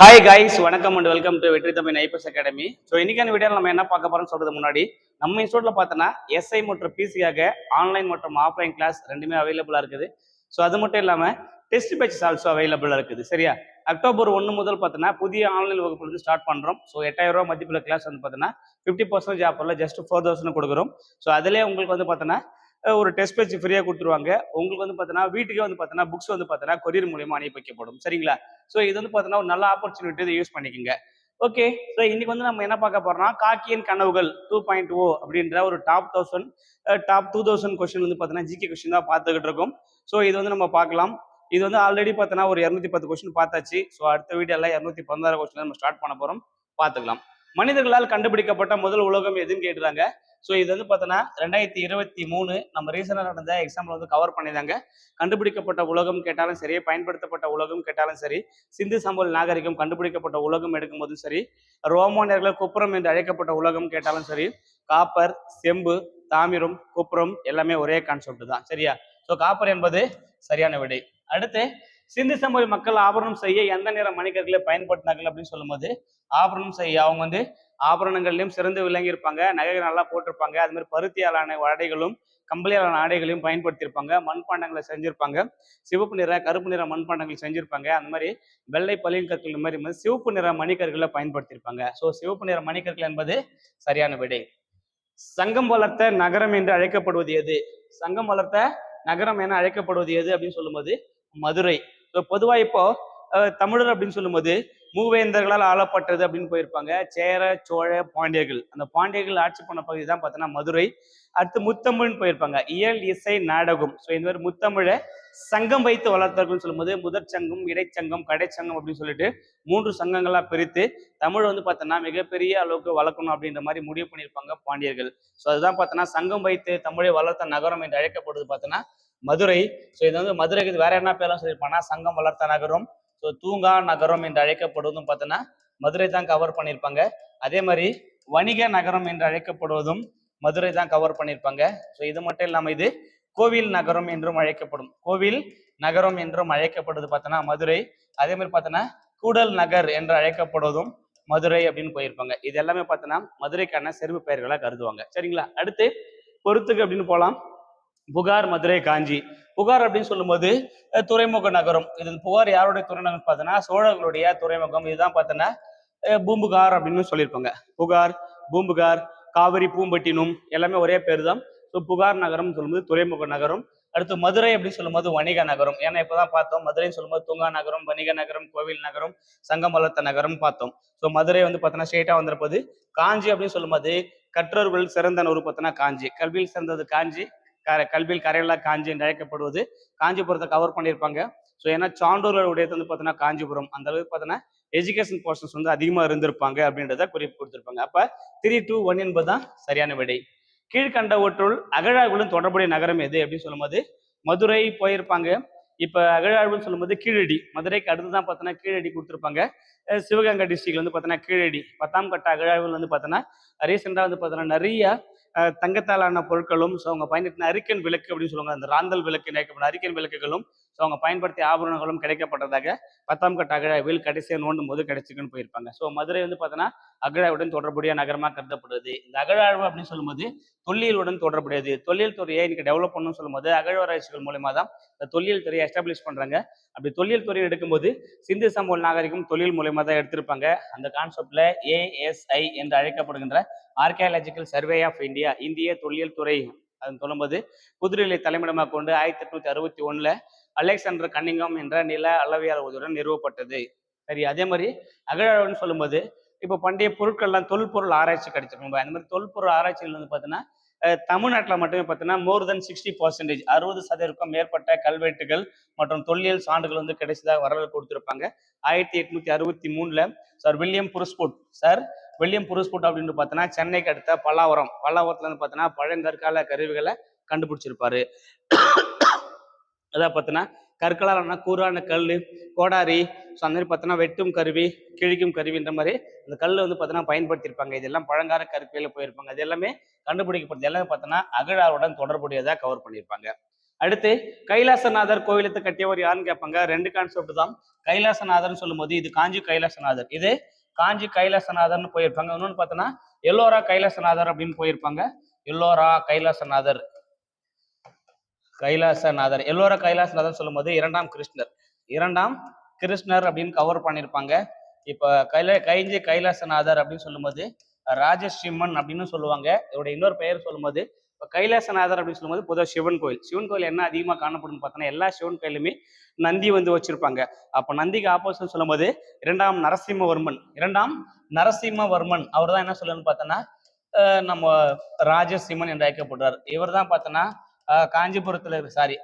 Hi guys வணக்கம் and welcome to Vetri Tamil IPS academy so இன்னைக்கான video நம்ம என்ன பார்க்க போறோம்னு சொல்றது முன்னாடி நம்ம இன்ஸ்டியூட்ல பார்த்தோன்னா எஸ்ஐ மற்றும் பிசிக்காக ஆன்லைன் மற்றும் ஆஃப்லைன் கிளாஸ் ரெண்டுமே அவைலபிளா இருக்குது. ஸோ அது மட்டும் இல்லாம டெஸ்ட் பேட்சஸ் ஆல்சோ அவைலபிளா இருக்குது சரியா? அக்டோபர் ஒன்று முதல் பார்த்தோன்னா புதிய ஆன்லைன் வகுப்பு வந்து ஸ்டார்ட் பண்ணுறோம் ஸோ எட்டாயிரம் ரூபா மதிப்புள்ள கிளாஸ் வந்து பார்த்தோன்னா ஃபிஃப்டி பர்சன்டேஜ் ஆஃபரில் ஜஸ்ட் ஃபோர் தௌசண்ட் கொடுக்குறோம். ஸோ அதிலே உங்களுக்கு வந்து பார்த்தோன்னா ஒரு டெஸ்ட் பேஜ் ஃப்ரீயாக கொடுத்துருவாங்க. உங்களுக்கு வந்து பார்த்தோன்னா வீட்டுக்கே வந்து பார்த்தோன்னா புக்ஸ் வந்து பார்த்தோன்னா கொரியர் மூலியமாக அனுப்பி வைக்கப்படும் சரிங்களா? ஸோ இது வந்து பார்த்தோன்னா ஒரு நல்ல ஆப்பர்ச்சுனிட்டி இதை யூஸ் பண்ணிக்கோங்க. ஓகே ஸோ இன்னைக்கு வந்து நம்ம என்ன பார்க்க போறோம்னா காக்கியின் கனவுகள் டூ பாயிண்ட் ஓ அப்படின்ற ஒரு top thousand top two thousand question வந்து பார்த்தீங்கன்னா ஜிகே கொஸ்டின் தான் பார்த்துக்கிட்டு இருக்கோம். ஸோ இது வந்து நம்ம பார்க்கலாம். இது வந்து ஆல்ரெடி பார்த்தோன்னா ஒரு இரநூத்தி பத்து கொஸ்டின் பார்த்தாச்சு. ஸோ அடுத்த வீடியோல இரநூத்தி பதினாறு கொஸ்டின் நம்ம ஸ்டார்ட் பண்ண போறோம். பார்த்துக்கலாம். மனிதர்களால் கண்டுபிடிக்கப்பட்ட முதல் உலகம் எதுன்னு கேட்டுறாங்க ஸோ இது வந்து பார்த்தோன்னா ரெண்டாயிரத்தி இருபத்தி மூணு நம்ம ரீசெண்டாக நடந்த எக்ஸாம்பிள் வந்து கவர் பண்ணியிருந்தாங்க. கண்டுபிடிக்கப்பட்ட உலகம் கேட்டாலும் சரி பயன்படுத்தப்பட்ட உலகம் கேட்டாலும் சரி சிந்து சம்பல் நாகரிகம் கண்டுபிடிக்கப்பட்ட உலகம் எடுக்கும்போதும் சரி ரோமானியர்கள் குப்புறம் என்று அழைக்கப்பட்ட உலகம் கேட்டாலும் சரி காப்பர் செம்பு தாமிரம் குப்புறம் எல்லாமே ஒரே கான்செப்ட் தான். சரியா? ஸோ காப்பர் என்பது சரியான விடை. அடுத்து சிந்து சமூக மக்கள் ஆபரணம் செய்ய எந்த நிற மணிக்கர்களை பயன்படுத்தினார்கள் அப்படின்னு சொல்லும்போது ஆபரணம் செய்ய அவங்க வந்து ஆபரணங்கள்லையும் சிறந்து விளங்கி இருப்பாங்க நகைகள் நல்லா போட்டிருப்பாங்க அது மாதிரி பருத்தியாலான ஆடைகளும் கம்பளியாலான ஆடைகளையும் பயன்படுத்தியிருப்பாங்க மண்பாண்டங்களை செஞ்சிருப்பாங்க சிவப்பு நிற கருப்பு நிற மண்பாண்டங்கள் செஞ்சிருப்பாங்க அந்த மாதிரி வெள்ளை பள்ளியின் கற்கள் இந்த மாதிரி வந்து சிவப்பு நிற மணிக்கற்களை பயன்படுத்தியிருப்பாங்க. ஸோ சிவப்பு நிற மணிக்கற்கள் என்பது சரியான விடை. சங்கம் வளர்த்த நகரம் என்று அழைக்கப்படுவது எது? சங்கம் வளர்த்த நகரம் என அழைக்கப்படுவது எது அப்படின்னு சொல்லும்போது மதுரை. ஸோ பொதுவாக இப்போ தமிழர் அப்படின்னு சொல்லும்போது மூவேந்தர்களால் ஆளப்பட்டது அப்படின்னு போயிருப்பாங்க. சேர சோழ பாண்டியர்கள். அந்த பாண்டியர்கள் ஆட்சி பண்ண பகுதி தான் பார்த்தோன்னா மதுரை. அடுத்து முத்தமிழ்னு போயிருப்பாங்க. இயல் இசை நாடகம். ஸோ இந்த மாதிரி முத்தமிழை சங்கம் வைத்து வளர்த்தார்கள்னு சொல்லும்போது முதற் சங்கம் இடைச்சங்கம் கடைச்சங்கம் அப்படின்னு சொல்லிட்டு மூன்று சங்கங்களாக பிரித்து தமிழ் வந்து பார்த்தோன்னா மிகப்பெரிய அளவுக்கு வளர்க்கணும் அப்படின்ற மாதிரி முடிவு பண்ணியிருப்பாங்க பாண்டியர்கள். ஸோ அதுதான் பார்த்தோன்னா சங்கம் வைத்து தமிழை வளர்த்த நகரம் என்று அழைக்கப்படுது பார்த்தோன்னா மதுரை. ஸோ இது வந்து மதுரைக்கு இது வேற என்ன பேரும் சொல்லியிருப்பாங்கன்னா சங்கம் வளர்த்த நகரம். ஸோ தூங்கா நகரம் என்று அழைக்கப்படுவதும் பார்த்தோன்னா மதுரை தான் கவர் பண்ணியிருப்பாங்க. அதே மாதிரி வணிக நகரம் என்று அழைக்கப்படுவதும் மதுரை தான் கவர் பண்ணியிருப்பாங்க. ஸோ இது மட்டும் இல்லாமல் இது கோவில் நகரம் என்றும் அழைக்கப்படும். கோவில் நகரம் என்றும் அழைக்கப்படுவது பார்த்தோன்னா மதுரை. அதே மாதிரி பார்த்தோன்னா கூடல் நகர் என்று அழைக்கப்படுவதும் மதுரை அப்படின்னு போயிருப்பாங்க. இது எல்லாமே பார்த்தோன்னா மதுரைக்கான செருப்பு பெயர்களாக கருதுவாங்க. சரிங்களா? அடுத்து பொறுத்துக்கு அப்படின்னு போகலாம் புகார் மதுரை காஞ்சி. புகார் அப்படின்னு சொல்லும்போது துறைமுக நகரம். இது புகார் யாருடைய துறைமுகம் பார்த்தோன்னா சோழர்களுடைய துறைமுகம். இதுதான் பார்த்தோன்னா பூம்புகார் அப்படின்னு சொல்லியிருப்பாங்க. புகார் பூம்புகார் காவிரி பூம்பட்டினம் எல்லாமே ஒரே பேர் தான். ஸோ புகார் நகரம் சொல்லும்போது துறைமுக நகரம். அடுத்து மதுரை அப்படின்னு சொல்லும்போது வணிக நகரம். ஏன்னா இப்போதான் பார்த்தோம் மதுரைன்னு சொல்லும்போது தூங்கா நகரம் வணிக நகரம் கோவில் நகரம் சங்கமலத்த நகரம் பார்த்தோம். ஸோ மதுரை வந்து பார்த்தோன்னா ஸ்ட்ரெயிட்டாக வந்திருப்பது காஞ்சி அப்படின்னு சொல்லும்போது கற்றோர்கள் சிறந்த நூறு பார்த்தோன்னா காஞ்சி. கல்வியில் சிறந்தது காஞ்சி. கர கல்வியில் கரையெல்லாம் காஞ்சி என்று அழைக்கப்படுவது காஞ்சிபுரத்தை கவர் பண்ணியிருப்பாங்க. ஸோ ஏன்னா சான்றோர்கள் உடையது வந்து பார்த்தீங்கன்னா காஞ்சிபுரம். அந்த அளவுக்கு பார்த்தோன்னா எஜுகேஷன் போர்ஷன்ஸ் வந்து அதிகமாக இருந்திருப்பாங்க அப்படின்றத குறிப்பு கொடுத்துருப்பாங்க. அப்போ த்ரீ டூ ஒன் என்பது தான் சரியான விடை. கீழ்கண்டவற்றுள் அகழாய்வுடன் தொடர்புடைய நகரம் எது அப்படின்னு சொல்லும்போது மதுரை போயிருப்பாங்க. இப்போ அகழாழ்வுன்னு சொல்லும்போது கீழடி. மதுரைக்கு அடுத்து தான் பார்த்தோன்னா கீழடி கொடுத்துருப்பாங்க. சிவகங்கை டிஸ்ட்ரிக்ட்ல வந்து பார்த்தோன்னா கீழடி. பத்தாம் கட்ட அகழாய்வுல வந்து பார்த்தோன்னா ரீசெண்டாக வந்து பார்த்தோன்னா நிறைய தங்கத்தாலான பொருட்களும் ஸோ அவங்க பயன்படுத்தின அரிக்கன் விளக்கு அப்படின்னு சொல்லுவாங்க. அந்த ராந்தல் விளக்கு நினைக்கப்படும் அரிக்கன் விளக்குகளும் ஸோ அவங்க பயன்படுத்திய ஆபரணங்களும் கிடைக்கப்பட்டதாக பத்தாம் கட்ட அகழாய்வில் கடைசியாக நோண்டும் போது கிடைச்சிக்குன்னு போயிருப்பாங்க. ஸோ மதுரை வந்து பார்த்தோன்னா அகழாய்வுடன் தொடர்புடைய நகரமாக கருதப்படுது. இந்த அகழாய்வு அப்படின்னு சொல்லும்போது தொல்லியலுடன் தொடர்புடையது. தொல்லியல் துறையை இன்னைக்கு டெவலப் பண்ணணும்னு சொல்லும்போது அகழ்வாராய்ச்சிகள் மூலயமா தான் இந்த தொல்லியல் துறையை எஸ்டாப்ளிஷ் பண்ணுறாங்க அப்படி தொல்லியல் துறையை எடுக்கும்போது சிந்து சம்பவம் நாகரிகம் தொழில் மூலயமா தான் எடுத்திருப்பாங்க. அந்த கான்செப்டில் ஏஎஸ்ஐ என்று அழைக்கப்படுகின்ற ஆர்கியாலஜிக்கல் சர்வே ஆஃப் இந்தியா இந்திய தொல்லியல் துறை அதன் சொல்லும்போது புதுடில்லி தலைமையிடமாக கொண்டு ஆயிரத்தி எட்நூத்தி அறுபத்தி ஒன்றில் அலெக்சாண்டர் கன்னிங்கம் என்ற நில அளவியால் உதவியுடன் நிறுவப்பட்டது. சரி அதே மாதிரி அகழாய்வுன்னு சொல்லும்போது இப்போ பண்டைய பொருட்கள்லாம் தொல்பொருள் ஆராய்ச்சி கிடைச்சிருக்கும் அந்த மாதிரி தொல்பொருள் ஆராய்ச்சிகள் வந்து பார்த்தீங்கன்னா தமிழ்நாட்டில் மட்டுமே பார்த்தீங்கன்னா மோர் தென் சிக்ஸ்டி பர்சன்டேஜ் அறுபது சதவீதம் மேற்பட்ட கல்வெட்டுகள் மற்றும் தொல்லியல் சான்றுகள் வந்து கிடைச்சதாக வரலாறு கொடுத்துருப்பாங்க. ஆயிரத்தி எட்நூத்தி அறுபத்தி மூணுல sir William Bruce Foote sir William Bruce Foote அப்படின்னு பார்த்தோன்னா சென்னைக்கு அடுத்த பல்லாவரம். பல்லாவரத்துல வந்து பார்த்தோன்னா பழங்கற்கால கருவிகளை கண்டுபிடிச்சிருப்பாரு. அதான் பார்த்தோன்னா கற்களாலான கூரான கல் கோடாரி ஸோ அந்த மாதிரி பார்த்தோன்னா வெட்டும் கருவி கிழிக்கும் கருவின்ற மாதிரி அந்த கல் வந்து பார்த்தோன்னா பயன்படுத்தியிருப்பாங்க. இதெல்லாம் பழங்கால கற்கையில் போயிருப்பாங்க. அது எல்லாமே கண்டுபிடிக்கப்படுது எல்லாமே பார்த்தோன்னா அகழாருடன் தொடர்புடையதாக கவர் பண்ணியிருப்பாங்க. அடுத்து கைலாசநாதர் கோவிலத்தை கட்டியவர் யாருன்னு கேட்பாங்க? ரெண்டு கான்செப்ட் தான். கைலாசநாதர்னு சொல்லும்போது இது காஞ்சி கைலாசநாதர். இது காஞ்சி கைலாசநாதர்னு போயிருப்பாங்க. இன்னொன்னு பார்த்தோன்னா எல்லோரா கைலாசநாதர் அப்படின்னு போயிருப்பாங்க. எல்லோரா கைலாசநாதர். கைலாசநாதர் எல்லோரும் கைலாசநாதர் சொல்லும்போது இரண்டாம் கிருஷ்ணர். இரண்டாம் கிருஷ்ணர் அப்படின்னு கவர் பண்ணியிருப்பாங்க. இப்போ கைல கைஞ்சி கைலாசநாதர் அப்படின்னு சொல்லும்போது ராஜசிம்மன் அப்படின்னு சொல்லுவாங்க. இவருடைய இன்னொரு பெயர் சொல்லும்போது இப்போ கைலாசநாதர் அப்படின்னு சொல்லும்போது பொதுவாக சிவன் கோயில். சிவன் கோயில் என்ன அதிகமாக காணப்படும்னு பார்த்தோன்னா எல்லா சிவன் கோயிலுமே நந்தி வந்து வச்சிருப்பாங்க. அப்போ நந்திக்கு ஆப்போசிட் சொல்லும்போது இரண்டாம் நரசிம்மவர்மன். இரண்டாம் நரசிம்மவர்மன். அவர் தான் என்ன சொல்லணும்னு பார்த்தோன்னா நம்ம ராஜசிம்மன் என்று அழைக்கப்படுறார். இவர் தான் பார்த்தோன்னா காஞ்சிபுரத்துல சாரி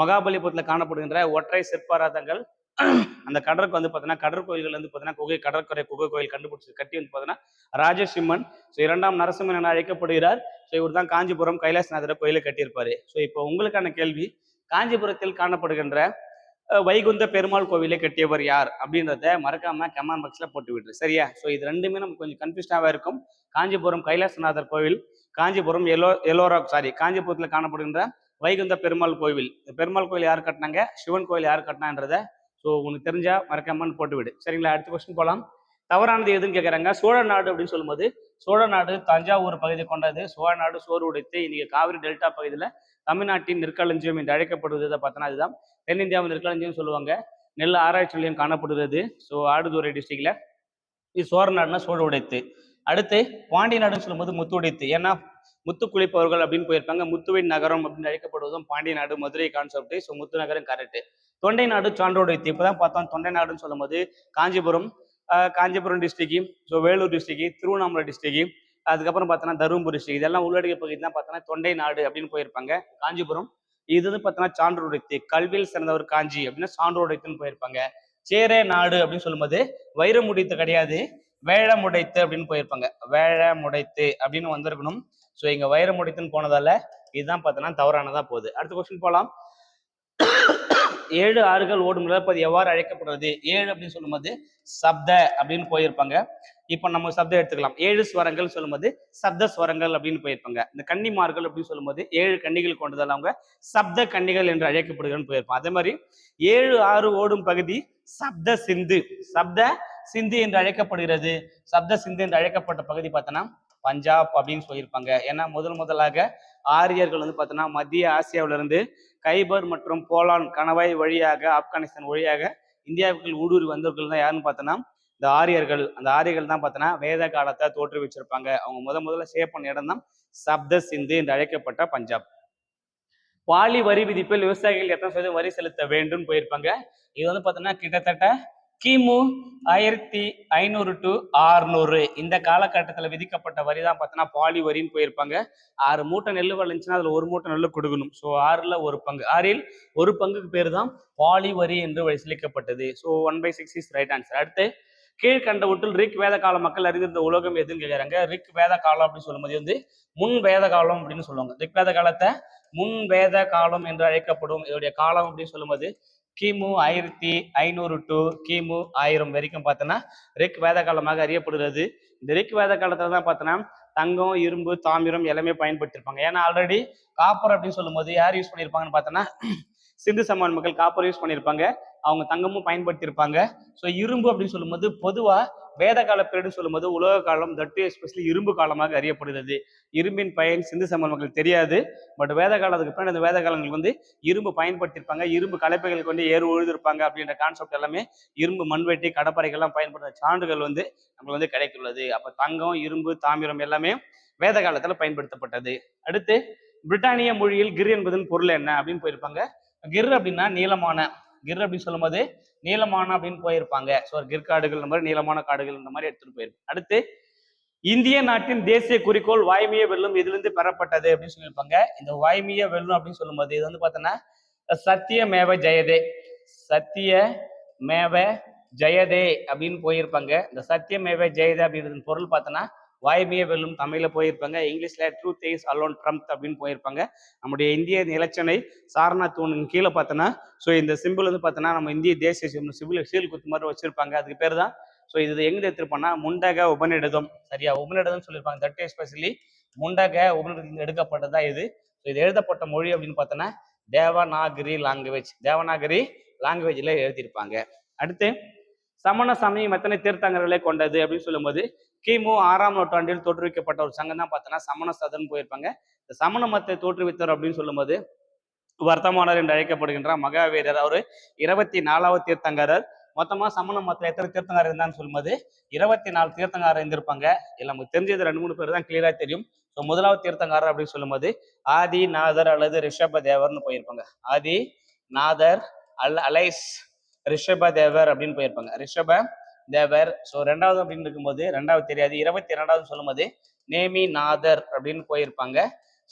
மகாபலிபுரத்துல காணப்படுகின்ற ஒற்றை சிற்பாராதங்கள். அந்த கடற்கு வந்து பார்த்தீங்கன்னா கடற்கோயில்கள் வந்து பார்த்தீங்கன்னா குகை கடற்கரை குகை கோயில் கண்டுபிடிச்சி கட்டி வந்து பார்த்தீங்கன்னா ராஜசிம்மன். ஸோ இரண்டாம் நரசிம்மன் என அழைக்கப்படுகிறார். ஸோ இவர் தான் காஞ்சிபுரம் கைலாசநாதர கோயிலை கட்டியிருப்பாரு. ஸோ இப்போ உங்களுக்கான கேள்வி காஞ்சிபுரத்தில் காணப்படுகின்ற வைகுந்த பெருமாள் கோவிலை கட்டியவர் யார்? அப்படின்றத மறக்காம கமெண்ட் பாக்ஸ்ல போட்டு விட்டுரு சரியா? ஸோ இது ரெண்டுமே நமக்கு கொஞ்சம் கன்ஃபியூஸ்டாக இருக்கும். காஞ்சிபுரம் கைலாசநாதர் கோவில் காஞ்சிபுரம் எல்லோ எல்லோரா சாரி காஞ்சிபுரத்தில் காணப்படுகின்ற வைகுந்த பெருமாள் கோவில். இந்த பெருமாள் கோயில் யார் கட்டினாங்க? சிவன் கோயில் யார் கட்டினான்றத ஸோ உனக்கு தெரிஞ்சா மறக்காமன்னு போட்டுவிடு சரிங்களா? அடுத்த கொஸ்டின் போகலாம் தவறானது எதுன்னு கேட்குறாங்க சோழ நாடு அப்படின்னு சொல்லும்போது சோழ நாடு தஞ்சாவூர் பகுதி கொண்டது. சோழ நாடு சோறு உடைத்து இன்னைக்கு காவிரி டெல்டா பகுதியில் தமிழ்நாட்டின் நெற்களஞ்சியம் என்று அழைக்கப்படுவது பார்த்தோன்னா அதுதான். தென்னிந்தியாவின் நெற்களஞ்சியம் சொல்லுவாங்க. நெல் ஆராய்ச்சி நிலையம் காணப்படுகிறது. ஸோ ஆடுதுறை டிஸ்ட்ரிக்டில் இது சோழ நாடுனா சோழ உடைத்து. அடுத்து பாண்டி நாடுன்னு சொல்லும்போது முத்துடித்து. ஏன்னா முத்து குளிப்பவர்கள் அப்படின்னு போயிருப்பாங்க. முத்துவின் நகரம் அப்படின்னு அழைக்கப்படுவதும் பாண்டி நாடு மதுரை கான்செப்ட் ஸோ முத்து நகரம் கரெக்ட் தொண்டை நாடு சான்றோடைத்து. இப்போதான் பார்த்தோம் தொண்டை நாடுன்னு சொல்லும்போது Kanchipuram Kanchipuram district so Vellore district Tiruvannamalai district அதுக்கப்புறம் பார்த்தோன்னா தருமபுரி டிஸ்ட்ரிக்ட் இதெல்லாம் உள்ளடக்கிய பகுதி தான் பார்த்தோன்னா தொண்டை நாடு அப்படின்னு போயிருப்பாங்க. காஞ்சிபுரம் இது வந்து பார்த்தோன்னா சான்றோடைத்து. கல்வியில் சிறந்தவர் காஞ்சி அப்படின்னா சான்றோடைத்துன்னு போயிருப்பாங்க. சேரே நாடு அப்படின்னு சொல்லும்போது வைரமுடித்து கிடையாது. வேழமுடைத்து அப்படின்னு போயிருப்பாங்க. வேழமுடைத்து அப்படின்னு வந்திருக்கணும். ஸோ இங்க வைரமுடைத்துன்னு போனதால இதுதான் பார்த்தோன்னா தவறானதா போகுது. அடுத்த கொஸ்டின் போகலாம் ஏழு ஆறுகள் ஓடும் நிலப்பது எவ்வாறு அழைக்கப்படுறது ஏழு அப்படின்னு சொல்லும்போது சப்த அப்படின்னு போயிருப்பாங்க. இப்போ நம்ம சப்தம் எடுத்துக்கலாம். ஏழு ஸ்வரங்கள் சொல்லும்போது சப்த ஸ்வரங்கள் அப்படின்னு போயிருப்பாங்க. இந்த கன்னிமார்கள் அப்படின்னு சொல்லும்போது ஏழு கன்னிகள் கொண்டதால் அவங்க சப்த கன்னிகள் என்று அழைக்கப்படுகிறன்னு போயிருப்பாங்க. அதே மாதிரி ஏழு ஆறு ஓடும் பகுதி சப்த சிந்து. சப்த சிந்து என்று அழைக்கப்படுகிறது. சப்த சிந்து என்று அழைக்கப்பட்ட பகுதி பார்த்தோன்னா பஞ்சாப் அப்படின்னு சொல்லியிருப்பாங்க. ஏன்னா முதல் முதலாக ஆரியர்கள் வந்து பார்த்தோன்னா மத்திய ஆசியாவிலிருந்து கைபர் மற்றும் போலான் கணவாய் வழியாக ஆப்கானிஸ்தான் வழியாக இந்தியாவுக்குள் ஊடுருவி வந்தவர்கள் தான் யாருன்னு பார்த்தோன்னா இந்த ஆரியர்கள் அந்த ஆரியர்கள் தான் பார்த்தோன்னா வேத காலத்தை தோற்றுவிச்சிருப்பாங்க. அவங்க முத முதல்ல சேவ் பண்ண இடம் தான் சப்த சிந்து என்று அழைக்கப்பட்ட பஞ்சாப். பாலி வரி விதிப்பில் விவசாயிகள் எத்தனை சதவீதம் வரி செலுத்த வேண்டும் போயிருப்பாங்க? இது வந்து பார்த்தோன்னா கிட்டத்தட்ட கிமு ஆயிரத்தி ஐநூறு டு ஆறுநூறு. இந்த காலகட்டத்தில் விதிக்கப்பட்ட வரி தான் பார்த்தோன்னா பாலி வரின்னு போயிருப்பாங்க. ஆறு மூட்டை நெல் விளைஞ்சுன்னா அதில் ஒரு மூட்டை நெல் கொடுக்கணும். ஸோ ஆறில் ஒரு பங்கு. ஆறில் ஒரு பங்குக்கு பேர் தான் பாலி வரி என்று வசூலிக்கப்பட்டது so one by six is right answer அடுத்து கீழ்கண்டவற்றில் ரிக் வேத கால மக்கள் அறிந்திருந்த உலகம் எதுன்னு கேட்குறாங்க ரிக் வேத காலம் அப்படின்னு சொல்லும்போது வந்து முன் வேத காலம் அப்படின்னு சொல்லுவாங்க. ரிக் வேத காலத்தை முன் வேத காலம் என்று அழைக்கப்படும் இதோடைய காலம் அப்படின்னு சொல்லும்போது கிமு ஆயிரத்தி ஐநூறு டு கிமு ஆயிரம் வரைக்கும் பார்த்தோன்னா ரிக் வேத காலமாக அறியப்படுகிறது. இந்த ரிக் வேத காலத்தில் தான் பார்த்தோன்னா தங்கம் இரும்பு தாமிரம் எல்லாமே பயன்படுத்தியிருப்பாங்க ஏன்னா ஆல்ரெடி காப்பர் அப்படின்னு சொல்லும்போது யார் யூஸ் பண்ணியிருப்பாங்கன்னு பார்த்தோன்னா சிந்து சமான் மக்கள் காப்பர் யூஸ் பண்ணியிருப்பாங்க அவங்க தங்கமும் பயன்படுத்தியிருப்பாங்க. ஸோ இரும்பு அப்படின்னு சொல்லும்போது பொதுவாக வேத கால பீரியட் சொல்லும்போது உலக காலம் தட்டு எஸ்பெஷலி இரும்பு காலமாக அறியப்படுகிறது. இரும்பின் பயன் சிந்து சமவெளி மக்கள் தெரியாது. பட் வேத காலத்துக்கு பின்னாடி அந்த வேத காலங்களுக்கு வந்து இரும்பு பயன்படுத்தியிருப்பாங்க. இரும்பு கலப்பைகள் கொண்டு ஏறு உழுதிருப்பாங்க அப்படின்ற கான்செப்ட் எல்லாமே இரும்பு மண்வெட்டி கடப்பறைகள்லாம் பயன்படுத்த சான்றுகள் வந்து நம்மளுக்கு வந்து கிடைத்துள்ளது. அப்போ தங்கம் இரும்பு தாமிரம் எல்லாமே வேத காலத்தில் பயன்படுத்தப்பட்டது. அடுத்து பிரிட்டானிய மொழியில் கிர் என்பதன் பொருள் என்ன அப்படின்னு போயிருப்பாங்க. கிர் அப்படின்னா நீளமான கிர் அப்படின்னு சொல்லும்போது நீளமான அப்படின்னு போயிருப்பாங்க. ஸோ கிர் காடுகள் இந்த மாதிரி நீளமான காடுகள் இந்த மாதிரி எடுத்துட்டு போயிருப்பாங்க அடுத்து இந்திய நாட்டின் தேசிய குறிக்கோள் வாய்மைய வெல்லும் இதிலிருந்து பெறப்பட்டது அப்படின்னு சொல்லியிருப்பாங்க. இந்த வாய்மைய வெல்லும் அப்படின்னு சொல்லும்போது இது வந்து பார்த்தோன்னா சத்திய மேவ ஜெயதே. சத்திய மேவ ஜெயதே அப்படின்னு போயிருப்பாங்க. இந்த சத்தியமேவ ஜெயதே அப்படின்றது பொருள் பார்த்தோன்னா வாய்மையே வெல்லும் தமிழில் போயிருப்பாங்க. இங்கிலீஷில் ட்ரூத் இஸ் அலோன் ட்ரம்ப் அப்படின்னு போயிருப்பாங்க. நம்முடைய இந்திய நிலச்சனை சாரணா தூணின் கீழே பார்த்தோன்னா ஸோ இந்த சிம்பிள் வந்து பார்த்தோன்னா நம்ம இந்திய தேசிய சிம்பிள் சிவில் சீல் குத்து மாதிரி வச்சிருப்பாங்க. அதுக்கு பேர் தான் ஸோ இது எங்க எடுத்திருப்போம்னா முண்டக உபநிடதம். சரியா? உபநிடதம் சொல்லியிருப்பாங்க. தட் எஸ்பெஷலி முண்டக உபநிடதம் எடுக்கப்பட்டதா இது. ஸோ இது எழுதப்பட்ட மொழி அப்படின்னு பார்த்தோன்னா தேவநாகரி லாங்குவேஜ் தேவநாகரி லாங்குவேஜில் எழுதியிருப்பாங்க. அடுத்து சமண சமயம் எத்தனை தீர்த்தங்கர்களை கொண்டது அப்படின்னு சொல்லும்போது கிமு ஆறாம் நூற்றாண்டில் தோற்றுவிக்கப்பட்ட ஒரு சங்கம் தான் பார்த்தோன்னா சமண சதன் போயிருப்பாங்க. இந்த சமண மதத்தை தோற்றுவித்தவர் அப்படின்னு சொல்லும்போது வர்த்தமானர் என்று அழைக்கப்படுகின்ற மகாவீரர் அவர் இருபத்தி நாலாவது தீர்த்தங்கரர். மொத்தமா சமண மதத்துல எத்தனை தீர்த்தங்காரர் இருந்தான்னு சொல்லும்போது இருபத்தி நாலு தீர்த்தங்காரர் இருந்திருப்பாங்க. இல்லை நமக்கு தெரிஞ்சது ரெண்டு மூணு பேர் தான் கிளியரா தெரியும். ஸோ முதலாவது தீர்த்தங்காரர் அப்படின்னு சொல்லும்போது ஆதி நாதர் அல்லது ரிஷப தேவர்னு போயிருப்பாங்க. ஆதி நாதர் அல் அலைஸ் ரிஷப தேவர் அப்படின்னு போயிருப்பாங்க. ரிஷப தேவர். ஸோ ரெண்டாவது அப்படின்னு இருக்கும்போது ரெண்டாவது தெரியாது. இருபத்தி ரெண்டாவது சொல்லும்போது நேமி நாதர் அப்படின்னு போயிருப்பாங்க.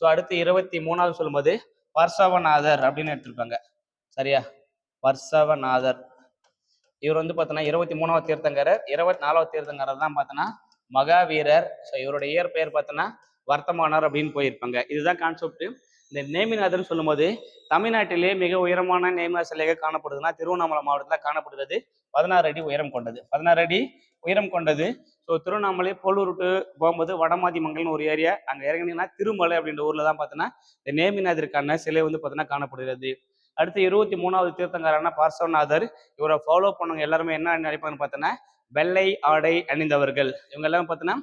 ஸோ அடுத்து இருபத்தி மூணாவது சொல்லும்போது வர்ஷவநாதர் அப்படின்னு எடுத்திருப்பாங்க. சரியா? வர்ஷவநாதர் இவர் வந்து பார்த்தோன்னா இருபத்தி மூணாவது தீர்த்தங்கரர் இருபத்தி நாலாவது தீர்த்தங்கரர் தான் பார்த்தோன்னா மகாவீரர். ஸோ இவருடைய இயற்பெயர் பார்த்தோன்னா வர்த்தமானர் அப்படின்னு போயிருப்பாங்க. இதுதான் கான்செப்ட் இந்த நேமிநாதர்னு சொல்லும்போது தமிழ்நாட்டிலே மிக உயரமான நேமிநாத சிலைகள் காணப்படுதுன்னா திருவண்ணாமலை மாவட்டத்தில் காணப்படுகிறது. பதினாறு அடி உயரம் கொண்டது. பதினாறு அடி உயரம் கொண்டது. ஸோ திருவண்ணாமலை போலூர் போகும்போது வடமாதிமங்கல்னு ஒரு ஏரியா அங்கே இறங்கினீங்கன்னா திருமலை அப்படின்ற ஊரில் தான் பார்த்தோன்னா இந்த நேமிநாதருக்கான சிலை வந்து பார்த்தோன்னா காணப்படுகிறது. அடுத்து இருபத்தி மூணாவது தீர்த்தங்காரான பார்சவநாதர் இவரை ஃபாலோ பண்ணவங்க எல்லாருமே என்ன நினைப்பாங்கன்னு பார்த்தோன்னா வெள்ளை ஆடை அணிந்தவர்கள். இவங்க எல்லாம் பார்த்தோன்னா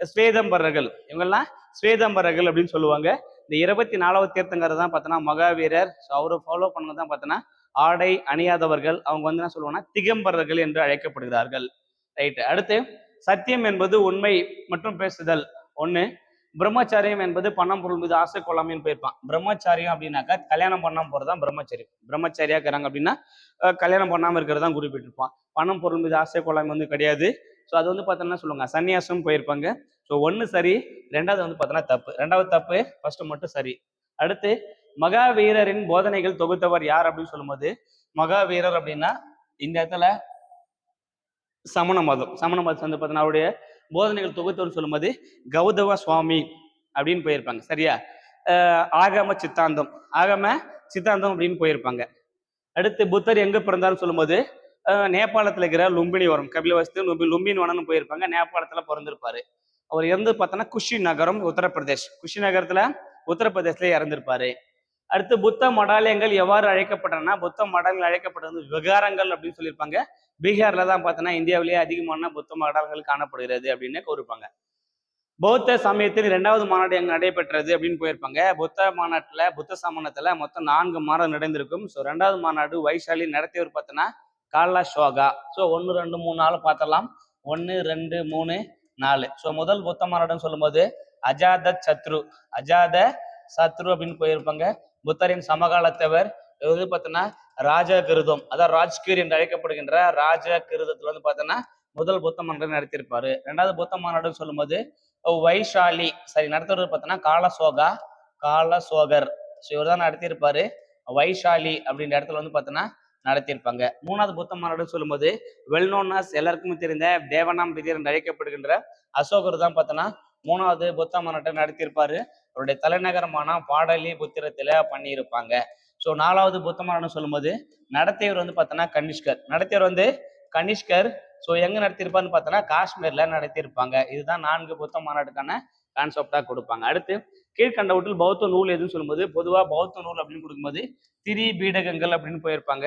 ஸ்வேதம்பரர்கள். இவங்கெல்லாம் ஸ்வேதம்பரர்கள் அப்படின்னு சொல்லுவாங்க. இந்த இருபத்தி நாலாவது தீர்த்தங்கர் தான் பார்த்தோன்னா மகாவீரர். ஸோ அவரை ஃபாலோ பண்ணவங்க தான் பார்த்தோன்னா ஆடை அணியாதவர்கள் அவங்க வந்து என்ன சொல்லுவாங்கன்னா திகம்பரர்கள் என்று அழைக்கப்படுகிறார்கள். ரைட்டு அடுத்து சத்தியம் என்பது உண்மை மற்றும் பேசுதல். ஒன்று பிரம்மச்சாரியம் என்பது பணம் பொருள் மீது ஆசை கொள்ளாமைன்னு போயிருப்பான். பிரம்மச்சாரியம் அப்படின்னாக்கா கல்யாணம் பண்ணாமல் போகிறது தான் பிரம்மச்சாரியம் பிரம்மச்சாரியா இருக்கிறாங்க அப்படின்னா கல்யாணம் பண்ணாமல் இருக்கிறது தான் குறிப்பிட்டிருப்பான். பணம் பொருள் மீது ஆசை கொள்ளாமை வந்து கிடையாது. ஸோ அது வந்து பார்த்தோன்னா சொல்லுவாங்க. சன்னியாசம் போயிருப்பாங்க. ஸோ ஒன்று சரி ரெண்டாவது வந்து பார்த்தோன்னா தப்பு. ரெண்டாவது தப்பு ஃபர்ஸ்ட் மட்டும் சரி. அடுத்து மகாவீரரின் போதனைகள் தொகுத்தவர் யார் அப்படின்னு சொல்லும்போது மகாவீரர் அப்படின்னா இந்த இடத்துல சமண மதம். சமண மதம் வந்து பார்த்தீங்கன்னா அவருடைய போதனைகள் தொகுத்தவர் சொல்லும்போது கௌதவ சுவாமி அப்படின்னு போயிருப்பாங்க. சரியா? ஆகம சித்தாந்தம். ஆகம சித்தாந்தம் அப்படின்னு போயிருப்பாங்க. அடுத்து புத்தர் எங்க பிறந்தாருன்னு சொல்லும்போது அஹ் நேபாளத்துல இருக்கிற லும்பினி வரும் கபிலவஸ்து லும்பி லும்பின் வனம்னு போயிருப்பாங்க. நேபாளத்துல பிறந்திருப்பாரு. அவர் இறந்து பார்த்தோன்னா குஷி நகரம் உத்தரப்பிரதேஷ். குஷி நகரத்துல உத்தரப்பிரதேசத்துல இறந்திருப்பாரு. அடுத்து புத்த மடாலயங்கள் எவ்வாறு அழைக்கப்பட்டன புத்த மடாலயங்கள் அழைக்கப்பட்டது வந்து விகாரங்கள் அப்படின்னு சொல்லியிருப்பாங்க. பீகார்ல தான் பார்த்தோன்னா இந்தியாவிலேயே அதிகமான புத்த மடாலயங்கள் காணப்படுகிறது அப்படின்னு கூறுப்பாங்க பௌத்த சமயத்தின் இரண்டாவது மாநாடு எங்க நடைபெற்றது அப்படின்னு போயிருப்பாங்க. புத்த மாநாட்டில் புத்த சமணத்துல மொத்தம் நான்கு மாநாடு நடந்திருக்கும். ஸோ ரெண்டாவது மாநாடு வைசாலி நடத்தியவர் பார்த்தோன்னா காலா ஷோகா. ஸோ ஒன்று ரெண்டு மூணு நாலு பார்த்தலாம் ஒன்று ரெண்டு மூணு நாலு. ஸோ முதல் புத்த மாநாடுன்னு சொல்லும்போது அஜாத சத்ரு. அஜாத சத்ரு அப்படின்னு போயிருப்பாங்க. புத்தரின் சமகாலத்தவர் இது பார்த்தோன்னா ராஜா ராஜகிருதம். அதாவது ராஜ்கீர் என்று அழைக்கப்படுகின்ற ராஜகிருதத்துல வந்து பார்த்தோன்னா முதல் புத்த மாநாடு நடத்தியிருப்பாரு. ரெண்டாவது புத்த மாநாடுன்னு சொல்லும்போது வைஷாலி சரி நடத்துறது பார்த்தோன்னா காலசோகா காலசோகர். ஸோ இவர் தான் நடத்தியிருப்பாரு. வைஷாலி அப்படின்ற இடத்துல வந்து பார்த்தோன்னா நடத்தியிருப்பாங்க. மூணாவது புத்த மாநாடுன்னு சொல்லும்போது வெல் எல்லாருக்குமே தெரிந்த தேவனாம் பிரியர் என்று அழைக்கப்படுகின்ற அசோகர் தான் பார்த்தோன்னா மூணாவது புத்த மாநாட்டை நடத்தியிருப்பாரு. அவருடைய தலைநகரமான பாடலி புத்திரத்துல பண்ணியிருப்பாங்க. ஸோ நாலாவது புத்த மாநாட்டம் சொல்லும்போது நடத்தியவர் வந்து பார்த்தோன்னா கனிஷ்கர் நடத்தியவர் வந்து கனிஷ்கர் ஸோ எங்க நடத்தியிருப்பாருன்னு பார்த்தோன்னா காஷ்மீர்ல நடத்தியிருப்பாங்க. இதுதான் நான்கு புத்த மாநாட்டுக்கான கான்செப்டாக கொடுப்பாங்க. அடுத்து கீழ்கண்டவற்றில் பௌத்த நூல் எதுன்னு சொல்லும்போது பொதுவாக பௌத்த நூல் அப்படின்னு கொடுக்கும்போது திரி பீடகங்கள் அப்படின்னு போயிருப்பாங்க.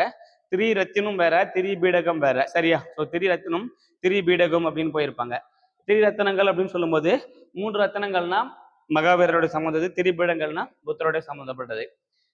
திரி ரத்தினம் வேற திரி பீடகம் வேற. சரியா? ஸோ திரி ரத்தினம் திரி பீடகம் அப்படின்னு போயிருப்பாங்க. திரிரத்தனங்கள் அப்படின்னு சொல்லும்போது மூன்று ரத்தனங்கள்னா மகாவீரருடைய சம்மந்தது திரிபீடங்கள்னா புத்தருடைய சம்மந்தப்பட்டது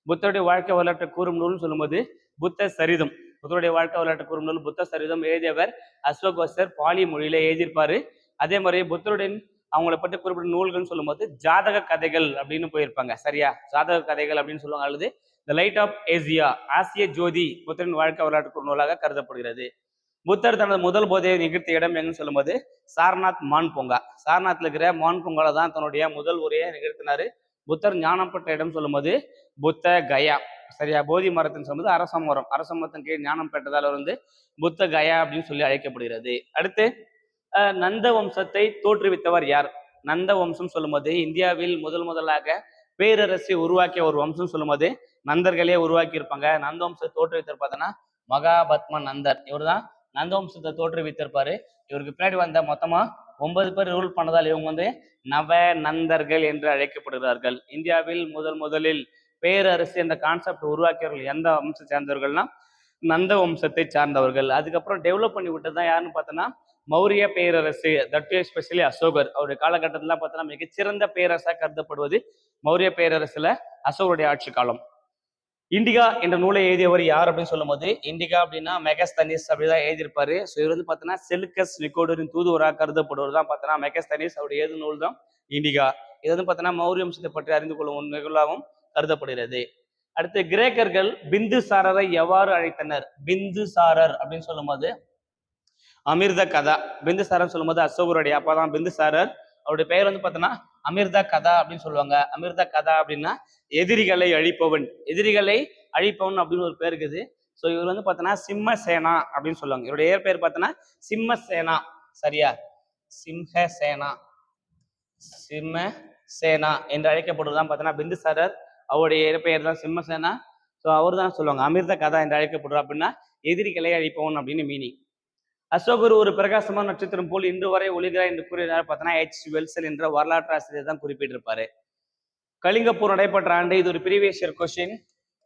புத்தருடைய வாழ்க்கை வரலாற்றை கூறும் நூல்னு சொல்லும்போது புத்த சரிதம். புத்தருடைய வாழ்க்கை வரலாற்றை கூறும் நூல் புத்த சரிதம் எழுதியவர் அஸ்வகோசர் பாலி மொழியில எழுதியிருப்பாரு. அதே மாதிரி புத்தருடைய அவங்கள பற்றி குறிப்பிட்ட நூல்கள்னு சொல்லும்போது ஜாதக கதைகள் அப்படின்னு போயிருப்பாங்க. சரியா? ஜாதக கதைகள் அப்படின்னு சொல்லுவாங்க. அல்லது த லைட் ஆஃப் ஏசியா ஆசிய ஜோதி புத்தரின் வாழ்க்கை வரலாற்று நூலாக கருதப்படுகிறது. புத்தர் தனது முதல் போதையை நிகழ்த்திய இடம் எங்கன்னு சொல்லும்போது சாரநாத் மான் பூங்கா. சாரநாத்ல இருக்கிற மான் பூங்கால தான் தன்னுடைய முதல் உரையை நிகழ்த்தினாரு. புத்தர் ஞானம் பெற்ற இடம் சொல்லும்போது புத்த கயா. சரியா? போதி மரத்தின் சொல்லும்போது அரச மரம். அரச மரத்தின் கீழ் ஞானம் பெற்றதால் வந்து புத்த கயா அப்படின்னு சொல்லி அழைக்கப்படுகிறது. அடுத்து நந்த வம்சத்தை தோற்றுவித்தவர் யார்? நந்த வம்சம் சொல்லும்போது இந்தியாவில் முதல் முதலாக பேரரசை உருவாக்கிய ஒரு வம்சம் சொல்லும்போது நந்தர்களே உருவாக்கி இருப்பாங்க நந்த வம்சத்தை தோற்றுவித்தர் பார்த்தோன்னா மகாபத்ம நந்தர். இவர்தான் தான் வம்சத்தை தோற்றுவித்திருப்பாரு. இவருக்கு பின்னாடி வந்த மொத்தமா ஒன்பது பேர் ரூல் பண்ணதால் இவங்க வந்து நவ நந்தர்கள் என்று அழைக்கப்படுகிறார்கள். இந்தியாவில் முதல் முதலில் பேரரசு என்ற கான்செப்ட் உருவாக்கியவர்கள் எந்த வம்சத்தை சேர்ந்தவர்கள்னா நந்த வம்சத்தை சார்ந்தவர்கள். அதுக்கப்புறம் டெவலப் பண்ணி விட்டது தான் யாருன்னு பார்த்தோன்னா மௌரிய பேரரசு தட் எஸ்பெஷலி அசோகர். அவருடைய காலகட்டத்தில் பார்த்தோன்னா மிகச்சிறந்த பேரரசாக கருதப்படுவது மௌரிய பேரரசுல அசோகருடைய ஆட்சி காலம். இண்டிகா என்ற நூலை எழுதியவர் யார் அப்படின்னு சொல்லும்போது இண்டிகா அப்படின்னா மெகஸ்தனிஸ் அப்படிதான் எழுதியிருப்பாரு. ஸோ இவர் வந்து பார்த்தோன்னா செலுக்கஸ் நிக்கோடரின் தூதுவராக கருதப்படுவர். தான் பார்த்தோன்னா மெகஸ்தனிஸ் அவருடைய எழுது நூல் தான் இண்டிகா. இது வந்து பார்த்தோன்னா மௌரிய வம்சத்தை பற்றி அறிந்து கொள்ளும் நிகழ்வாகவும் கருதப்படுகிறது. அடுத்து கிரேக்கர்கள் பிந்துசாரரை எவ்வாறு அழைத்தனர்? பிந்துசாரர் அப்படின்னு சொல்லும்போது அமிர்த கதா. பிந்துசாரர் சொல்லும்போது அசோகருடைய அப்பா தான் பிந்துசாரர் அவருடைய பெயர் வந்து பார்த்தோன்னா அமிர்த கதா அப்படின்னு சொல்லுவாங்க. அமிர்த கதா அப்படின்னா எதிரிகளை அழிப்பவன். எதிரிகளை அழிப்பவன் அப்படின்னு ஒரு பேர் இருக்குது. ஸோ இவர் வந்து பார்த்தோன்னா சிம்மசேனா அப்படின்னு சொல்லுவாங்க. இவருடைய இயற் பேர் பார்த்தோன்னா சிம்மசேனா. சரியா? சிம்ஹ சேனா சிம்ம சேனா என்று அழைக்கப்படுவதுதான் பார்த்தோன்னா பிந்துசாரர். அவருடைய இயற்பெயர் தான் சிம்மசேனா. ஸோ அவர் தான் சொல்லுவாங்க. அமிர்த கதா என்று அழைக்கப்படுறா அப்படின்னா எதிரிகளை அழிப்பவன் அப்படின்னு மீனிங் அசோகர் ஒரு பிரகாசமான நட்சத்திரம் போல் இன்று வரை ஒளிகிறார் என்று கூறினார். பார்த்தோன்னா ஹெச் வெல்சன் என்ற வரலாற்று ஆசிரியர் தான் குறிப்பிட்டிருப்பாரு. கலிங்கப்பூர் நடைபெற்ற ஆண்டு இது ஒரு பிரிவியஸ் இயர் கொஸ்டின்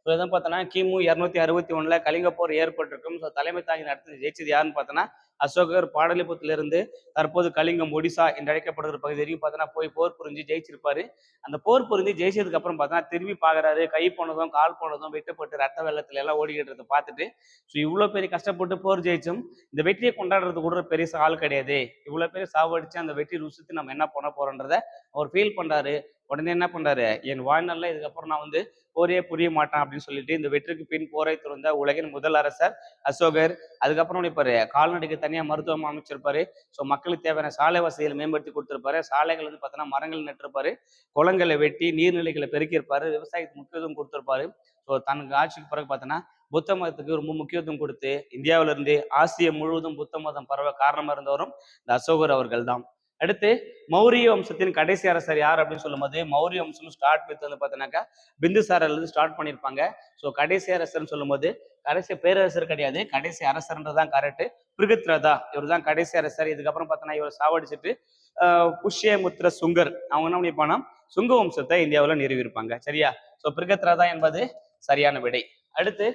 இதான் பார்த்தோன்னா கிமு இரநூத்தி அறுபத்தி ஒண்ணுல கலிங்கப்போர் ஏற்பட்டிருக்கும். ஸோ தலைமை தாங்கி நடத்தி ஜெயிச்சது யாருன்னு பார்த்தோன்னா அசோகர் பாடலிபுத்திலிருந்து தற்போது கலிங்கம் ஒடிசா என்று அழைக்கப்படுகிற பகுதி வரைக்கும் பார்த்தோன்னா போய் போர் புரிஞ்சு ஜெயிச்சிருப்பாரு. அந்த போர் புரிஞ்சு ஜெயிச்சதுக்கு அப்புறம் பார்த்தோன்னா திரும்பி பார்க்குறாரு கை போனதும் கால் போனதும் வெட்டப்பட்டு ரத்த வெள்ளத்துல எல்லாம் ஓடிக்கிட்டு பார்த்துட்டு ஸோ இவ்வளோ பெரிய கஷ்டப்பட்டு போர் ஜெயிச்சும் இந்த வெற்றியை கொண்டாடுறது கூட பெரிய ஆள் கிடையாது. இவ்வளோ பெரிய சாவடிச்சு அந்த வெற்றி ருசித்து நம்ம என்ன பண்ண போறோன்றத அவர் ஃபீல் பண்றாரு. உடனே என்ன பண்றாரு என் வாழ்நாளில் இதுக்கப்புறம் நான் வந்து போரே புரிய மாட்டேன் அப்படின்னு சொல்லிட்டு இந்த வெற்றிக்கு பின் போரை துறந்த உலகின் முதல் அரசர் அசோகர் அதுக்கப்புறம் இப்போ கால்நடைக்கு தனியாக மருத்துவம் அமைச்சிருப்பாரு. ஸோ மக்களுக்கு தேவையான சாலை வசதிகளை மேம்படுத்தி கொடுத்துருப்பாரு. சாலைகள் வந்து பார்த்தோன்னா மரங்கள் நட்டிருப்பாரு. குளங்களை வெட்டி நீர்நிலைகளை பெருக்கியிருப்பாரு. விவசாயத்துக்கு முக்கியத்துவம் கொடுத்துருப்பாரு. ஸோ தனக்கு ஆட்சிக்கு பிறகு பார்த்தோன்னா புத்த மதத்துக்கு ரொம்ப முக்கியத்துவம் கொடுத்து இந்தியாவிலிருந்து ஆசியா முழுவதும் புத்த மதம் பரவ காரணமாக இருந்தவரும் இந்த அசோகர் அவர்கள் தான் அடுத்து மௌரிய வம்சத்தின் கடைசி அரசர் யார் அப்படின்னு சொல்லும்போது மௌரிய வம்சம் ஸ்டார்ட் வித் வந்து பார்த்தீங்கன்னாக்கா பிந்துசாரர்ல இருந்து ஸ்டார்ட் பண்ணியிருப்பாங்க. ஸோ கடைசி அரசர்னு சொல்லும்போது கடைசி பேரரசர் கிடையாது கடைசி அரசர்ன்றதான் கரெக்ட் பிருகத்ரதா இவர் தான் கடைசி அரசர். இதுக்கப்புறம் பார்த்தோன்னா இவர் சாவடிச்சிட்டு ஆஹ் புஷ்யமுத்திர சுங்கர் அவங்க என்ன பண்ணியிருப்பாங்கன்னா சுங்க வம்சத்தை இந்தியாவில் நிறுவியிருப்பாங்க. சரியா? ஸோ பிருகத்ரதா என்பது சரியான விடை. அடுத்து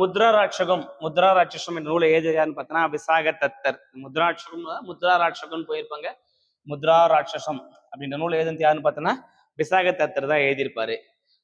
முத்ரா ராட்சகம் முத்ரா ராட்சசம் என்ற நூலை எழுதியான்னு பார்த்தோன்னா விசாக தத்தர் முத்ராட்சகம் முத்ரா ராட்சகம்னு போயிருப்பாங்க. முத்ரா ராட்சசம் அப்படின்ற நூல் எழுதுனது யாருன்னு பார்த்தோன்னா விசாக தத்தர் தான் எழுதியிருப்பாரு.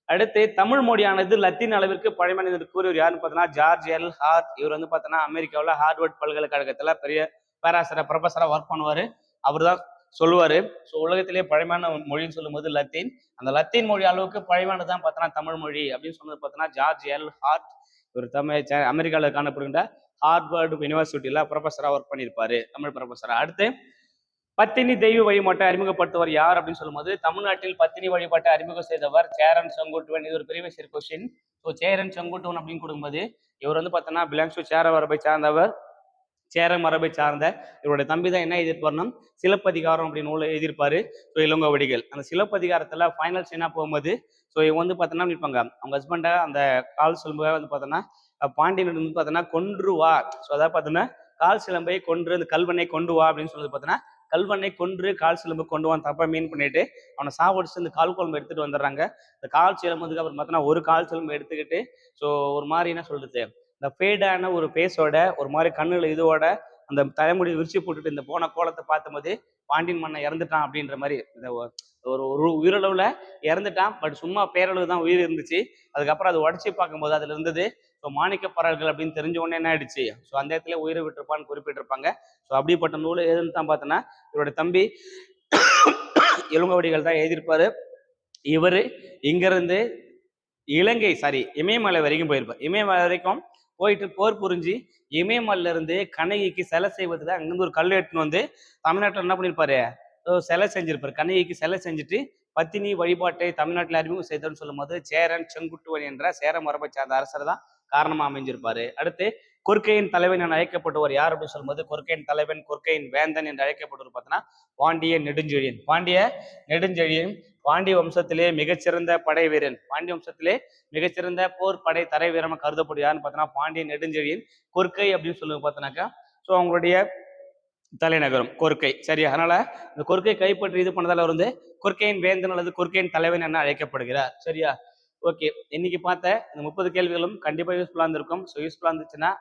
அடுத்து தமிழ் மொழியானது லத்தீன் அளவிற்கு பழமையானது என்று கூறியவர் யாருன்னு பார்த்தோன்னா ஜார்ஜ் எல். ஹார்ட். இவர் வந்து பார்த்தோன்னா அமெரிக்காவில் ஹார்வர்ட் பல்கலைக்கழகத்தில் பெரிய பேராசிரியர் ப்ரொஃபஸராக ஒர்க் பண்ணுவார். அவர் தான் சொல்லுவார். ஸோ உலகத்திலேயே பழமையான மொழின்னு சொல்லும்போது லத்தீன். அந்த லத்தீன் மொழி அளவுக்கு பழமையானது தான் பார்த்தோன்னா தமிழ் மொழி அப்படின்னு சொன்னது பார்த்தோன்னா ஜார்ஜ் எல். ஹார்ட். இவர் தமிழ் அமெரிக்காவில் காணப்படுகின்ற ஹார்வர்டு யூனிவர்சிட்டியில் ப்ரொஃபஸராக ஒர்க் பண்ணியிருப்பாரு. தமிழ் ப்ரொஃபஸராக அடுத்து பத்தினி தெய்வ வழிபாட்டை அறிமுகப்படுத்துவர் யார் அப்படின்னு சொல்லும்போது தமிழ்நாட்டில் பத்தினி வழிபாட்டை அறிமுகம் செய்தவர் சேரன் செங்குட்டுவன். இது ஒரு previous year question so Cheran Senguttuvan அப்படின்னு கொடுக்கும்போது இவர் வந்து பார்த்தோன்னா பிலாங்ஸ் டு சேர மரபை சார்ந்தவர். சேர மரபை சார்ந்த இவருடைய தம்பி தான் என்ன எழுதியிருப்பாருன்னா சிலப்பதிகாரம் அப்படின்னு நூலை எழுதியிருப்பாரு. ஸோ இளங்கோவடிகள். அந்த சிலப்பதிகாரத்தில் ஃபைனல்ஸ் என்ன போகும்போது ஸோ இவங்க வந்து பார்த்தோன்னா நிற்பாங்க அவங்க ஹஸ்பண்டை அந்த கால் சிலம்பை வந்து பார்த்தோன்னா பாண்டியன் வந்து பார்த்தோன்னா கொன்று வா ஸோ அதாவது பார்த்தோன்னா கால் சிலம்பை கொன்று அந்த கல்வனை கொண்டு வா அப்படின்னு சொல்றது பார்த்தோன்னா கல்வனை கொன்று கால் சிலம்பு கொண்டு வந்து தப்பா மீன் பண்ணிட்டு அவனை சாவடிச்சு இந்த கால் குழம்பு எடுத்துட்டு வந்துடுறாங்க. இந்த கால் சிலம்புக்கு அப்புறம் பார்த்தோன்னா ஒரு கால் சிலம்பு எடுத்துக்கிட்டு ஸோ ஒரு மாதிரி என்ன சொல்றது? இந்த ஃபேடான ஒரு ஃபேஸோட ஒரு மாதிரி கண்ணுல இதுவோட அந்த தலைமுடி விரிச்சு போட்டுட்டு இந்த போன கோலத்தை பார்த்தும்போது பாண்டியன் மன்னன் இறந்துட்டான் அப்படின்ற மாதிரி இந்த ஒரு ஒரு உயிரளவுல இறந்துட்டான் பட் சும்மா பேரளவு தான் உயிர் இருந்துச்சு. அதுக்கப்புறம் அதை உடச்சி பார்க்கும்போது அதுல இருந்தது ஸோ மாணிக்க அப்படின்னு தெரிஞ்ச உடனே என்ன ஆயிடுச்சு? ஸோ அந்த இடத்துல உயிரை விட்டுருப்பான்னு குறிப்பிட்டிருப்பாங்க. ஸோ அப்படிப்பட்ட நூல் எதுன்னு தான் பார்த்தோன்னா இவருடைய தம்பி இளங்கோவடிகள் தான் எழுதியிருப்பாரு. இவர் இங்கிருந்து இலங்கை சாரி இமயமலை வரைக்கும் போயிருப்பார். இமயமலை வரைக்கும் போயிட்டு போர் புரிஞ்சு இமயமலையில இருந்து கண்ணகிக்கு சிலை செய்வதில் அங்கேருந்து ஒரு கல் எடுத்துன்னு வந்து தமிழ்நாட்டில் என்ன பண்ணியிருப்பாரு? சிலை செஞ்சிருப்பார். கண்ணகிக்கு சிலை செஞ்சுட்டு பத்தினி வழிபாட்டை தமிழ்நாட்டில் அறிமுகம் செய்தோன்னு சொல்லும்போது சேரன் செங்குட்டுவன் என்ற சேர மரபை சார்ந்த அரசர் தான் காரணமா அமைஞ்சிருப்பாரு. அடுத்து கொற்கையின் தலைவன் என அழைக்கப்பட்டவர் யார் அப்படின்னு சொல்லும்போது கொற்கையின் தலைவன் கொற்கையின் வேந்தன் என்று அழைக்கப்பட்டவர் பார்த்தோன்னா பாண்டிய நெடுஞ்செழியன். பாண்டிய நெடுஞ்செழியன் பாண்டிய வம்சத்திலே மிகச்சிறந்த படை வீரன். பாண்டிய வம்சத்திலே மிகச்சிறந்த போர் படை தரை வீரமாக கருதப்படுகிறார்னு யாருன்னு பார்த்தோன்னா பாண்டிய நெடுஞ்செழியன். கொற்கை அப்படின்னு சொல்லுவாங்க பார்த்தோன்னாக்கா ஸோ அவங்களுடைய தலைநகரம் கொர்க்கை. சரியா? அதனால இந்த கொர்க்கை கைப்பற்றி இது பண்ணதால வந்து கொர்க்கையின் வேந்தன் அல்லது கொர்க்கையின் தலைவன் என அழைக்கப்படுகிறார். சரியா? ஓகே இன்னைக்கு பார்த்த இந்த முப்பது கேள்விகளும் கண்டிப்பாக யூஸ்ஃபுல்லாக இருந்திருக்கும். ஸோ யூஸ்ஃபுல்லாக இருந்துச்சுன்னா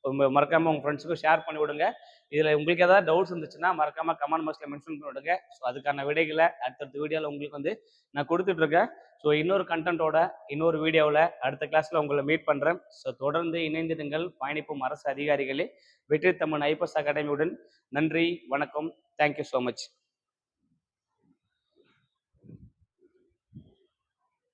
உங்க- மறக்காம உங்க ஃப்ரெண்ட்ஸுக்கும் ஷேர் பண்ணி விடுங்க. இதுல உங்களுக்கு ஏதாவது டவுட்ஸ் இருந்துச்சுன்னா மறக்காம கமெண்ட் பாக்ஸ்ல மென்ஷன் பண்ணி விடுங்க. ஸோ அதுக்கான விடைகளை அடுத்தடுத்த வீடியோவில் உங்களுக்கு வந்து நான் கொடுத்துட்டு இருக்கேன். ஸோ இன்னொரு கண்டென்ட்டோட இன்னொரு வீடியோவில் அடுத்த கிளாஸ்ல உங்களை மீட் பண்றேன். ஸோ தொடர்ந்து இணைந்திருங்கள். பயணிப்பும் அரசு அதிகாரிகளே. வெற்றி தமிழ் ஐபஸ் அகாடமியுடன். நன்றி வணக்கம். Thank you so much